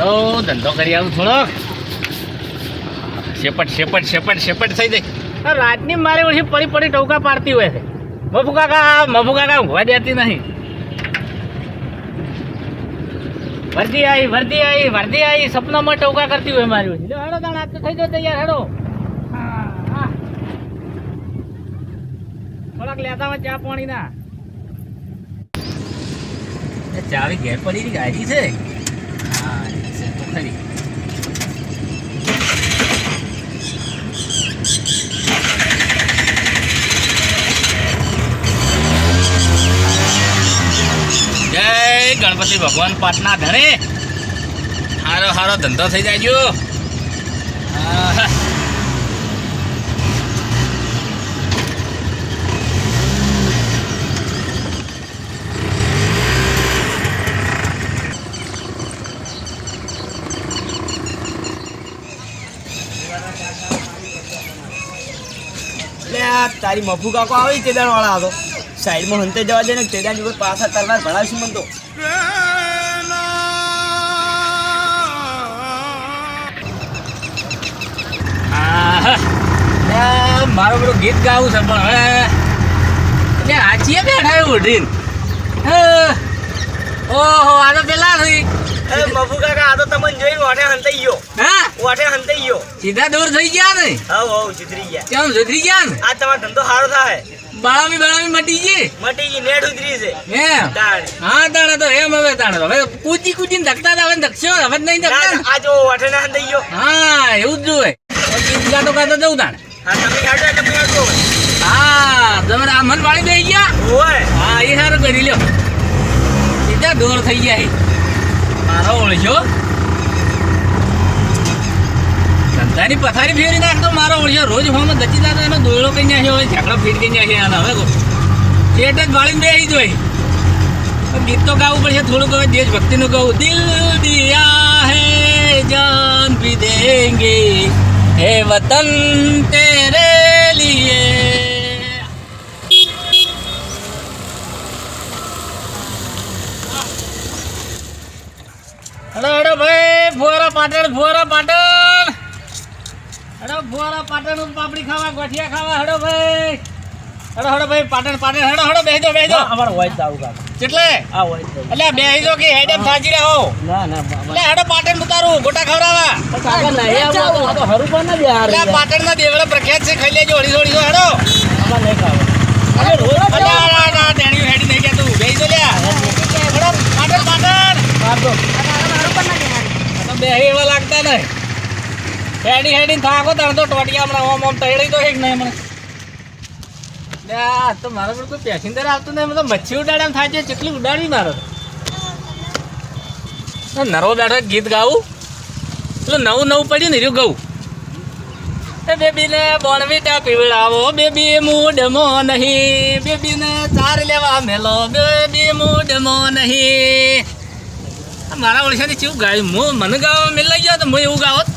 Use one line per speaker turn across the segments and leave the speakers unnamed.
ધંધો ધંધો કરી આવું થોડોક શેપટ શેપટ શેપટ શેપટ થઈ જાય. રાતની મારી ઓછી પડી પડી ટોકા પાડતી હોય છે. મફુ કાકા મફુ કાકા ઊંઘવા દેતી નહીં. વર્દી આવી વર્દી આવી વર્દી આવી સપનામાં ટોકા કરતી હોય મારી ઓછી. હેડો તાણ આજ તો થઈ ગયો તૈયાર હેડો. હા, હા. થોડાક લેતા હોય ચા પાણી ના ચાવી ઘેર પડી ગાડી છે. હા જય ગણપતિ ભગવાન પાટના ધરે. હારો હારો ધંધો થઈ જાય આહા.
તારી મફુ કાકો આવી કેદાર વાળા હતો સાઈડમાં હંતે જવા દે ને કેદાર ઉપર પાછા તલવાર ભણાવશું મને તો.
મારું બધું ગીત ગાવું છે, પણ હવે એટલે આચીએ બેઠા ઉઠીને. ઓહો, આ તો પેલા થઈ
એ મફુ કાકા આ તો તમને જોઈને વાટે હંતાઈ ગયો.
હા?
હંતાઈ ગયો.
સીધા દૂર થઈ ગયા ને?
હવ હવ સુધરી ગયા.
કેમ સુધરી ગયા ને?
આ તમારો ધંધો સારો થાય.
બાળામી બાળામી મટી ગઈ?
મટી ગઈ નેડ ઉતરી છે. તાણ
હા તાણે તો એમ હવે તાણે હવે કૂદી કૂદીને ધકતા હતા હવે ધકશો હવે જ નહીં ધકતા. ને.
આ જો વાટે ના હંતાઈ ગયો.
હા એવું જ જોવે. ગાતો ગાતો જવું તાણે.
હા તમે હાડો તમે હાડો.
હા તમે આ મન વાળી દઈ ગયા?
ઓય
હા એ સારું કરી લ્યો. સીધા દોર થઈ ગયા મારો ઓળખ્યો ધંધાની પથારી ફેરી નાખતો મારો ઓળખ્યો રોજ હોમાં દચી દાદા એનો દોયડો કઈ નાખ્યો હોય ઝાકડો ફીટ કઈ નાખ્યો આને હવે પેટ જ વાળીને બેસી જોઈ ગીત તો ગાવું પડશે, થોડુંક હવે દેશભક્તિનું ગાવું. દિલ દિયા હે જાન ભી દેંગે. હે વતન તેરે લીએ. હેડો હેડો ભાઈ ફુવારા પાટણ ફુવારા પાટણ. હેડો ફુવારા પાટણ પાપડી ખાવા ગોઠિયા ખાવા હેડો ભાઈ. હેડો હેડો ભાઈ પાટણ પાટણ હેડો હેડો બેહજો બેહજો.
અમારો વોઇસ આવું કાકા.
કેટલે
આ વોઇસ
એટલે બેહજો કે હેડે થાજી રહો
ના ના
એટલે હેડો પાટણ ઉતારું ગોટા ખવરાવા
કાકા ના એ આ તો હરું પણ ના બિહાર
એટલે પાટણ ના દેવળા પ્રખ્યાત છે ખાઈ લેજો અઢીસો અઢીસો હેડો.
અમાર નહીં ખાવા.
અરે રોજ અલા, ના ના ટેણી હેડી નહીં કે તું. બેહજો લ્યા. હેડો પાટણ પાટણ.
માર દો
બે એવા લાગતા નહીં. હેડી હેડી થાકો તને તો ટોટિયા હમણાં ઓમ ઓમ તળી તો એક નહીં આ તો મારા પર કોઈ પેસેન્જર આવતું નહીં મતલબ મચ્છી ઉડાડે થાય છે કેટલી ઉડાડી મારે. તો નરો બેઠો ગીત ગાવું. પેલું નવું નવું પડ્યું ને રહ્યું ગાવું બેબીને ત્યાં પીવડાવો, બેબી મૂડમો નહીં. બેબીને ચાર લેવા મેલો, બેબી મૂડમો નહીં. મારા ઓળખાથી કેવું ગાયું? હું મને ગાવા મિલાઈ ગયો તો હું એવું ગાવત.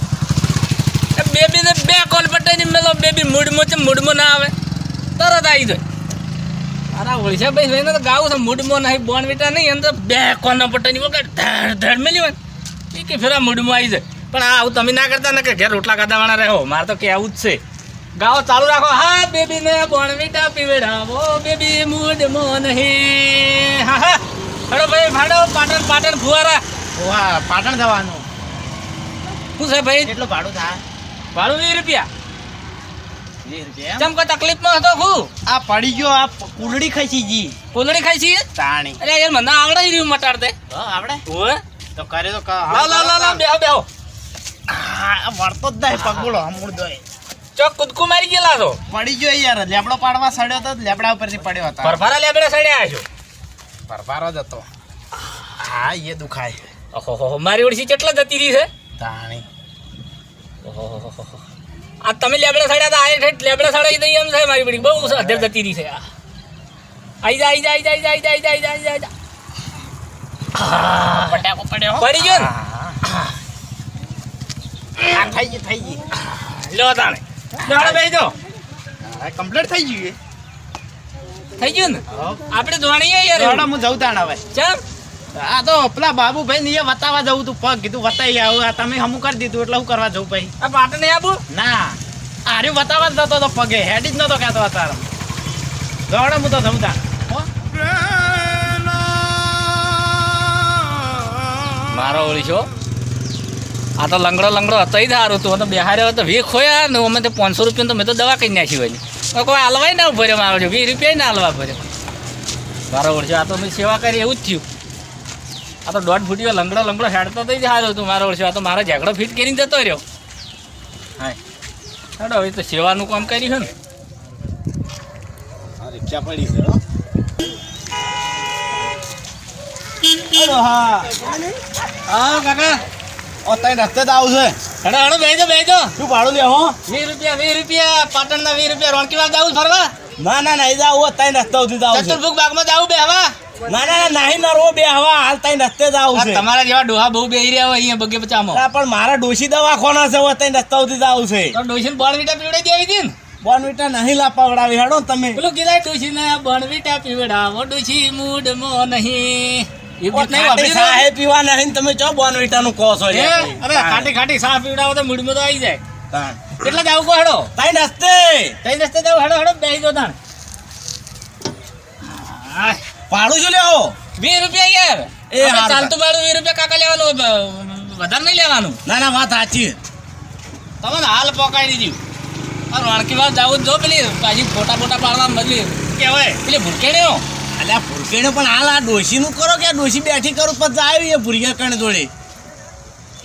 બેબીને બે કોલ પટાઈને મેલો, બેબી મૂડમાં છે, મૂડમાં ના આવે. તરત આવી જાય. મારા ઓળખા ભાઈ ભાઈને તો ગાવું છે, મૂડમાં નહીં બોનવીટા નહીં તો બે કોલના પટાઈની વગર ધડ ધડ મેલી હોય કે ફેરા મૂડમાં આવી જાય. પણ આ આવું તમે ના કરતા ને કે ઘેર રોટલા ખાધાવાળા રહો. મારે તો કહેવું જ છે. ગાઓ, ચાલુ રાખો. હા, બેબીને બોનવીટા પીવડાવો. બેબી મૂડમાં નહીં. હા હા. હડો ભાઈ ભાડો પાટણ પાટણ ફુવારા.
વાહ પાટણ જવાનું.
શું છે ભાઈ?
કેટલું ભાડું થાય?
ભાડું વીસ રૂપિયા.
વીસ રૂપિયા
ચમ કોઈ હતો
આ પડી ગયો આ કુલડી ખાઈ જી.
કોલડી ખાઈ છીએ?
તાણી.
અરે યાર મને આવડે જ રહ્યું મટાડ દે.
આપણે
ઓએ
તો કરે તો
લાવ લાવ લાવ લાવ બેહો બેહો.
વળતો જ નહીં પગુલો હમુડ દોય
ચોક કૂદકું મારી ગયેલા છો?
પડી ગયો યાર લેબડો પાડવા સડ્યો તો લેબડા ઉપરથી પડ્યો હતો.
ફરફારા લેબડે સડ્યા છો.
પરપારો જ હતો. હા એ દુખાય.
ઓહો મારી ઓળશી કેટલા જતી રહી છે?
તાણી.
ઓહો આ તમે લેબડા સાડ્યા હતા આ ઠેઠ લેબડા સડાઈ દઈ એમ છે મારી બડી. બહુ અધેર જતી રહી છે આ. આઈ જા આઈ જા આઈ જા આઈ જા આઈ જા આઈ જા આઈ જા આઈ જા.
પટાકો પડ્યો
પડી ગયો ને?
આ થઈ ગઈ થઈ ગઈ
લો તાણે. દાડો બેસી દો
કમ્પ્લીટ થઈ ગયું
થઈ ગયું ને. આપણે જોણીએ યાર
હેડો હું જઉં તાણ હવે.
ચમ
આ તો પેલા બાબુભાઈ ને એ વતાવા જવું તું. પગ કીધું વતાઈ આવું. આ તમે હમું કરી દીધું એટલે હું કરવા જવું ભાઈ
આ પાટણ નહીં આવું
ના. આર્યું વતાવા જ જતો તો પગે. હેડી જ નતો કહેતો અત્યારે. દોડો હું તો જઉં તાણ. મારો
મારો ઓળીશો આ તો લંગડો લંગડો હતો જ સારું તું તો બિહાર્યો તો વી ખોયા ને. અમે તો પાંચસો રૂપિયા તો મેં તો દવા કરી નાખી હોય હવે કોઈ હાલવાય ના ભર્યો મારો છો વીસ રૂપિયા ના હાલવા ભર્યો મારો છે આ તો મેં સેવા કરી, એવું જ થયું. આ તો દોઢ ફૂટીઓ લંગડો લંગડો હેડતો થઈ જ સારું હતું, મારો વર્ષો આ તો મારો ઝઘડો ફિટ કરીને જતો રહ્યો. હા હવે તો સેવાનું કામ કર્યું છે ને.
રિક્ષા પડી છે, હો. હા.
કાકા.
અત્યારે રસ્તે જ આવશે
હેડો હેડો બેજો બેજો.
શું ભાડું લે હું
વીસ રૂપિયા વીસ રૂપિયા. પાટણના વીસ રૂપિયા. રોણકી વાગ જાવું ફરવા?
ના ના નહીં જાવ તઈ રસ્તા સુધી જાવ આવશે
બાગમાં જાવ બે હવા?
ના ના ના નહીં નરવો બે હવા. હાલ તઈ રસ્તે
જાવ
છે.
તમારા જેવા ડોહા બહુ બેહી રહ્યા હોય અહીંયા બગે બચામાં
પણ મારા ડોશી દવાખાના છે હોય તઈ રસ્તા સુધી જાવ છે.
તો ડોશીને બોર્નવીટા પીવડાવી દેવી હતી ને?
બોર્નવીટા નહીં લાપાવડાવી હેડો તમે.
પેલું કીધા ડોશીને બોર્નવીટા પીવડાવો ડોશી
મૂડ
ગીત નહીં.
સાહે પીવા નહીં તમે ચો બોર્નવીટા નું કહો છો
અરે ખાટી ખાટી સાફ પીવડાવો તો મૂડમાં તો આવી જાય. કેટલા જાવું કો હેડો.
તઈ રસ્તે
તઈ રસ્તે જાવ હેડો હેડો બેહી દો તાણ.
ભાડું શું લેવો?
વીસ રૂપિયા યાર.
એ
ચાલતું ભાડું વીસ રૂપિયા કાકા લેવાનું વધારે નહીં લેવાનું.
ના ના વાત સાચી.
તમને હાલ પકાઈ દીધું. આ વાત જાવું જો પેલી પાછી ફોટા ફોટા પાડવા બદલી કેવાય? પેલી ભૂલકેણીઓ.
અલ્યા ભૂરકેને પણ હાલ આ ડોશીનું કરો કે ડોશી બેઠી કરું? પછી આવી એ ભૂરિયા કણ જોડે.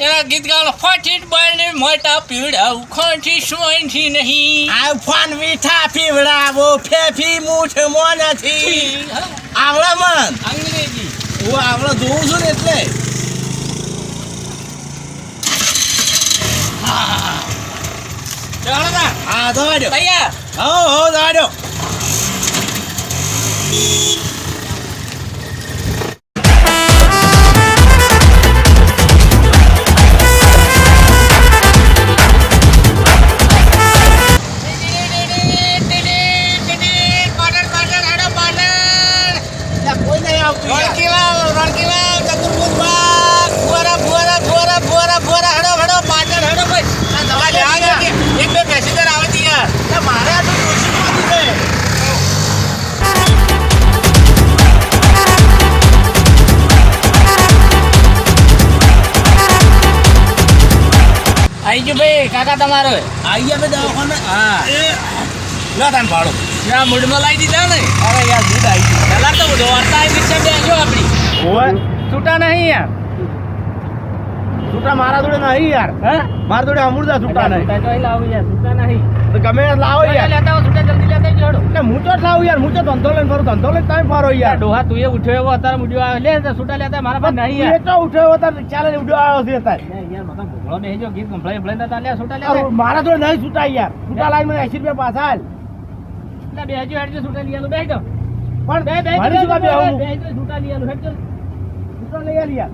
એના ગીત ગાવાનો ફાટી બાળને મોટા પીવડાવ ખોટી સોંઠી નહીં.
આ ફોન મીઠા પીવડાવો ફેફી મૂઠ મો
નથી
આવડા મન.
અંગ્રેજી.
હું આવડા જોઉં છું ને એટલે. હા. તા
તૈયાર?
હો હો દવાડ્યો
આઈ ગયો ભાઈ કાકા તમારો.
આવી ગયા ભાઈ દવાખાને?
હા.
લો તાન ભાડો.
ત્યાં મૂડમાં લાવી દીધા ને.
અરે યાર દૂધ આવી ગયું.
પેલા તો દોડતા આવી રિક્ષા બેસો આપણી.
ઓય
છૂટા નહીં યાર.
છૂટા મારા જોડે નહીં યાર.
હા?
મારા જોડે અમૃતા છૂટા નહીં.
તો અહીં લાવું યાર છૂટા નહીં.
તો ગમે લાવો યાર.
લેતા આવો છૂટા જલ્દી લેતા હેડો.
એટલે હું તો લાવું યાર હું તો ધંધો લઈને ફરું ધંધો લઈને તમે ફરો યાર.
ડોહા તું એ ઉઠ્યો એવો અત્યારે મુડ્યો આવે લે છૂટા લેતા મારા પાસે નહીં
એ તો ઉઠ્યો હતા ચાલે ઉડ્યો આવ્યો છે અત્યારે.
યાર મતલબ ભૂખડો બેસી ગયો ગીત કમ્પ્લેન કમ્પ્લેન તા લે છૂટા
મારા નહીં છૂટા યાર. છૂટા લાઈન મને એસી રૂપિયા પાછા
છૂટા લઈ આલો બેહી જાઓ
પણ
બે બે
મારી શું કામ બેહવું?
બેહજો છૂટા લઈ આલો હેડજો.
છૂટા લઈ આલ યાર.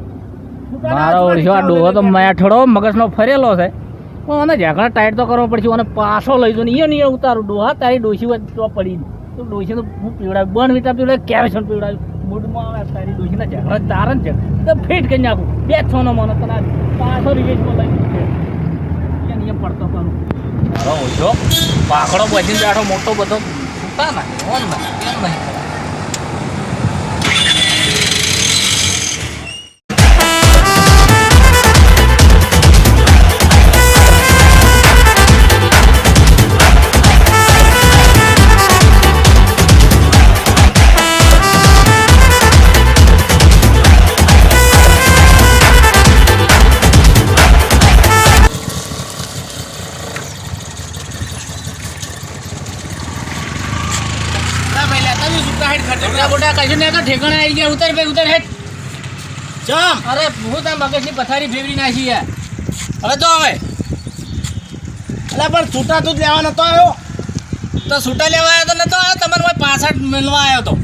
મારો ઓળખ્યો આ ડોહો તો
એટલે.
મેઠડો મગજનો ફરેલો છે. પણ મને ઝાકડા ટાઈટ તો કરવો પડશે અને પાછો લઈ જઈને અહીંયા નહીં ઉતારું. ડોહા તારી ડોસી તો પડી તો ડોસી તો હું પીવડાવ્યું બન વિટા પીવડાવ્યું કેવેશન પીવડાવ્યું મૂડમાં આવે તારી ડોશીના ઝાકડા તારણ છે. તો ફિટ કરી નાખું. બે છ નો મને તને પાછો રિવેશમાં લઈ જશે અહીંયા નિયમ પડતો કરું મારો ઓછો. પાકડો બચીને બેઠો, મોટો બધો. છૂટા નાખે ઓન નાખે કેમ નહીં. કશું નહીં ઠેકાણા આવી ગયા. ઉતર ભાઈ ઉતર હેઠ.
ચમ.
અરે હું તાર મગજની પથારી ફેરવી નાખી યાર. હવે તો હવે.
એટલે પણ છૂટા તું જ લેવા નતો આવ્યો.
તો છૂટા લેવા આવ્યો તો નતો આવ્યો? તમારે કોઈ પાછળ મેળવા આવ્યો તો.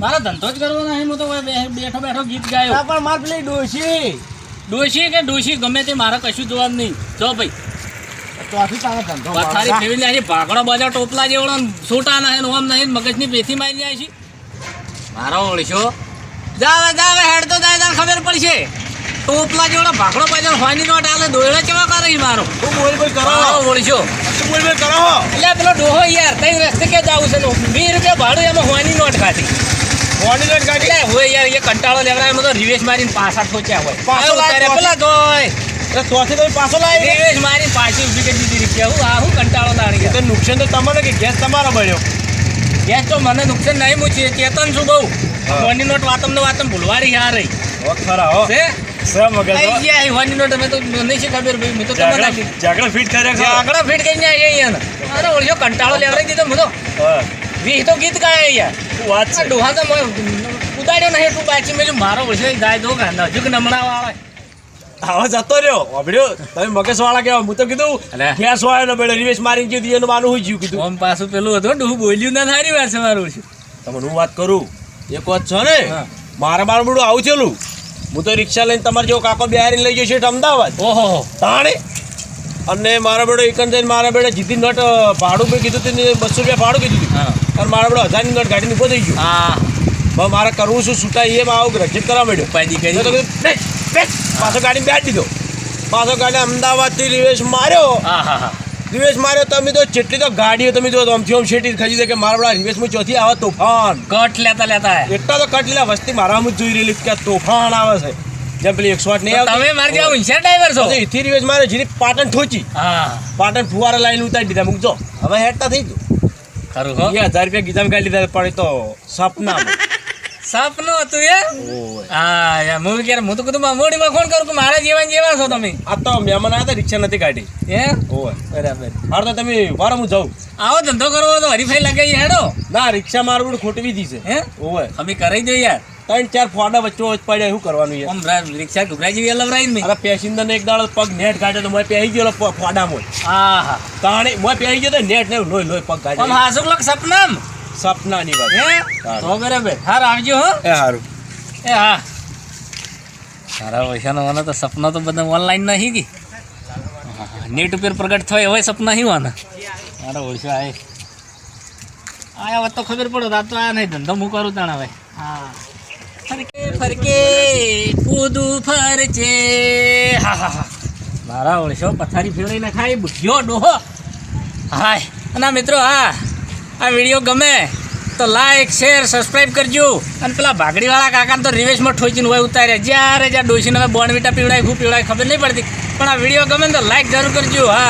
મારો ધંધો જ કરવો નહીં હું તો બેઠો બેઠો ગીત ગાયો.
ના પણ માર પેલી ડોશી.
ડોશી કે ડોશી? ગમે તે મારે કશું જોવાનું નહીં. જો ભાઈ. પથારી. ફેરવી નાખી. ભાગડો બજાર ટોપલા જેવડો ને છૂટા નહીં ઓમ નહીં મગજની પેથી મારી જાય છે મારો ઓળશો જાવે જાવે હેડ તો જાય ખબર પડશે. ટોપલા જેવડો ભાખડો પાછળ હોયની નોટ આલે દોયડો કેવા કરે મારો?
તું બોલ બોલ કરો?
ઓળખ્યો
તું બોલ બોલ કરો?
એટલે પેલો ડોહો યાર તઈ રસ્તે કે જાવું છે નો વીસ રૂપિયા ભાડું એમાં હોયની નોટ ખાધી
મોડી નોટ ગાડી
એટલે હોય યાર એ કંટાળો લેવડાય એમાં તો રિવેશ મારીને પાછા ઠોચ્યા હોય.
પાછો
પેલા
એટલે ત્યાંથી તમે પાછો લાવી
રિવેશ મારી પાછી ઊભી કરી દીધી રિક્ષા હું આ હું કંટાળો તાણી
તો નુકસાન તો તમારે કે ગેસ તમારો બન્યો
ગેસ તો મને નુકસાન નહીં મૂકી ચેતન છું બહુ.
હા.
હોની નોટ વાતમ ને વાતમ ભૂલવાડી યાર રહી
હો ખરા હો.
છે?
હો.
કંટાળો લેવડાવી દીધો હું તો.
હા,
વી તો ગીત ગાય યાર
વાત છે?
ડોહા તો ઉદાડ્યો નહીં તું બાચી મેલું મારો ઓળખ્યો ગાય દો નજુક નમણા વાળા
આવા જતો રહ્યો. વાપર્યો તમે મગજ વાળા કેવા હું તો કીધું
અને
ગેસ વાળા ને બેડો રિવેશ મારી ગયું એનું માનું હું જીવ કીધું.
આમ પાછું પેલું હતું ડોહું બોલ્યું ના સારી વાત છે મારું છે.
તમને હું વાત કરું? એક વાત છે ને?
હા.
મારે મારું બધું આવું છેલું. હું તો રિક્ષા લઈને તમારે જેવો કાકો બિહારી લઈ જશે અમદાવાદ.
ઓહો.
તાણે? અને મારા બેડો એકન જઈને મારા બેડે જીતી નટ ભાડું બી કીધું હતું ને બસો રૂપિયા ભાડું કીધું
હા.
અને મારા બેડો હજારની નટ ગાડીને ઊભો થઈ ગયો.
હા.
મારે કરવું શું છૂટા એમ આવું રક્ષિત કરવા માંડ્યો.
ઉપાધિ કરી.
બેસ. પાછો ગાડી બેટ દીધો પાછો ગાડી અમદાવાદથી રિવેશ માર્યો. રિવેશ માર્યો તમે તો જેટલી તો ગાડીઓ તમે જો આમથી આમ શેટી ખરી દે કે મારા રિવેશ રિવેશમાં ચોથી આવે તોફાન.
કટ લેતા લેતા.
એટલા તો કટ લીધા વસ્તી મારામાં જોઈ રહેલી કે તોફાન આવે છે. જેમ પેલી એકસો આઠ નહીં આવે
તમે મારી જેવા હોશિયાર ડ્રાઈવર છો?
એથી રિવેશ મારે જીરી પાટણ ઠોચી
હા.
પાટણ ફુવારા લાઈન ઉતારી દીધા. મૂકજો હવે હેડતા થઈ ગયું.
ખરું
હજાર રૂપિયા ગીતામાં કાઢી લીધા પણ તો સપના.
સપનું હતું એ? હા યાર હું કે હું તો કીધું મોડીમાં ફોન કરું? કે મારા જેવા જેવા છો તમે.
આ તો મહેમાન આવ્યા રિક્ષા નથી કાઢી.
એ
ઓય.
બરાબર.
હાર તો તમે વારો હું જાઉં.
આવો ધંધો કરવો તો હરીફાઈ લગાવી હેડો.
ના રિક્ષા મારું ખોટવી દી છે.
હે?
ઓય.
અમે કરી દઈએ યાર.
ત્રણ ચાર ફોડા વચ્ચે વચ્ચે પડ્યા શું કરવાનું યાર?
રિક્ષા ઘૂઘરા જેવી લવરાઈ ને
અરે પેસેન્જર ને એક દાડો પગ નેટ કાઢે તો મોય પહેરી ગયો ફોડા ફોડામાં.
હા હા
તાણે મોય પહેરી ગયો તો નેટ ને લોહી લોય પગ કાઢે પણ
હાસુક લક સપનામ?
સપનાની વાત.
તો બરાબર. હાર આવજો હો.
એ હારું.
એ હા. તારા પૈસાનો મને તો સપના તો બધા ઓનલાઈન નહીં કી નેટ ઉપર પ્રગટ થયો હોય સપના હી વાના? મારો ઓળશો આય. આયા વાત તો ખબર પડો આ તો આયા નહીં ધંધો હું કરું તાણા ભાઈ હા. ફરકે ફરકે કૂદું ફરચે હા હા હા. મારા ઓળશો પથારી ફેરવીને ખાઈ બુઢિયો ડોહો. હાય. અને મિત્રો હા. આ વીડિયો ગમે તો લાઈક શેર સબસ્ક્રાઇબ કરજો. અને પેલા ભાગડીવાળા કાકાને તો રિવેશમાં ઠોચીને હોય ઉતાર્યા. જ્યારે જ્યાં ડોસીને હવે બોર્નવીટા પીવડાય ખૂબ પીવડાય ખબર નહીં પડતી. પણ આ વીડિયો ગમે તો લાઈક જરૂર કરજો, હા.